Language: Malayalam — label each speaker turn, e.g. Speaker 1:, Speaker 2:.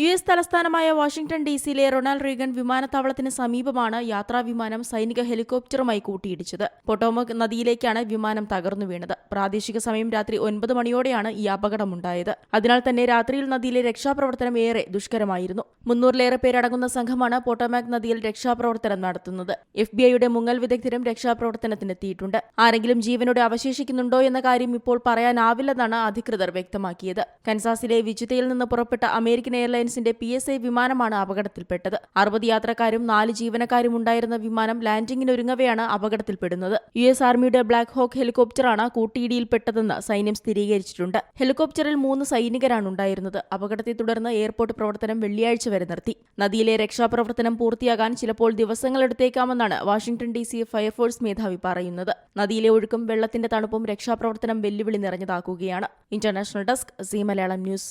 Speaker 1: യു എസ് തലസ്ഥാനമായ വാഷിംഗ്ടൺ ഡി സിയിലെ റൊണാൾഡ് റീഗൻ വിമാനത്താവളത്തിന് സമീപമാണ് യാത്രാ വിമാനം സൈനിക ഹെലികോപ്റ്ററുമായി കൂട്ടിയിടിച്ചത്. പൊട്ടോമക് നദിയിലേക്കാണ് വിമാനം തകർന്നു വീണത്. പ്രാദേശിക സമയം രാത്രി ഒൻപത് മണിയോടെയാണ് ഈ അപകടമുണ്ടായത്. അതിനാൽ തന്നെ രാത്രിയിൽ നദിയിലെ രക്ഷാപ്രവർത്തനം ഏറെ ദുഷ്കരമായിരുന്നു. മുന്നൂറിലേറെ പേരടങ്ങുന്ന സംഘമാണ് പോട്ടോമാക് നദിയിൽ രക്ഷാപ്രവർത്തനം നടത്തുന്നത്. എഫ് ബി ഐയുടെ മുങ്ങൽ വിദഗ്ധരും രക്ഷാപ്രവർത്തനത്തിനെത്തിയിട്ടുണ്ട്. ആരെങ്കിലും ജീവനോടെ അവശേഷിക്കുന്നുണ്ടോ എന്ന കാര്യം ഇപ്പോൾ പറയാനാവില്ലെന്നാണ് അധികൃതർ വ്യക്തമാക്കിയത്. കൻസാസിലെ വിജിതയിൽ നിന്ന് പുറപ്പെട്ട അമേരിക്കൻ എയർലൈൻസിന്റെ പി എസ് ഐ വിമാനമാണ് അപകടത്തിൽപ്പെട്ടത്. അറുപത് യാത്രക്കാരും നാല് ജീവനക്കാരും ഉണ്ടായിരുന്ന വിമാനം ലാൻഡിംഗിനൊരുങ്ങവെയാണ് അപകടത്തിൽപ്പെടുന്നത്. യു എസ് ആർമിയുടെ ബ്ലാക്ക് ഹോക്ക് ഹെലികോപ്റ്ററാണ് കൂട്ടിയിടിയിൽപ്പെട്ടതെന്ന് സൈന്യം സ്ഥിരീകരിച്ചിട്ടുണ്ട്. ഹെലികോപ്റ്ററിൽ മൂന്ന് സൈനികരാണ് ഉണ്ടായിരുന്നത്. അപകടത്തെ തുടർന്ന് എയർപോർട്ട് പ്രവർത്തനം വെള്ളിയാഴ്ച വരെ നിർത്തി. നദിയിലെ രക്ഷാപ്രവർത്തനം പൂർത്തിയാകാൻ ചിലപ്പോൾ ദിവസങ്ങളെടുത്തേക്കാമെന്നാണ് Washington D C fire force മേധാവി പറയുന്നത്. നദിയിലെ ഒഴുക്കും വെള്ളത്തിന്റെ തണുപ്പും രക്ഷാപ്രവർത്തനം വെല്ലുവിളി നിറഞ്ഞതാക്കുകയാണ്. International desk C Malayalam news.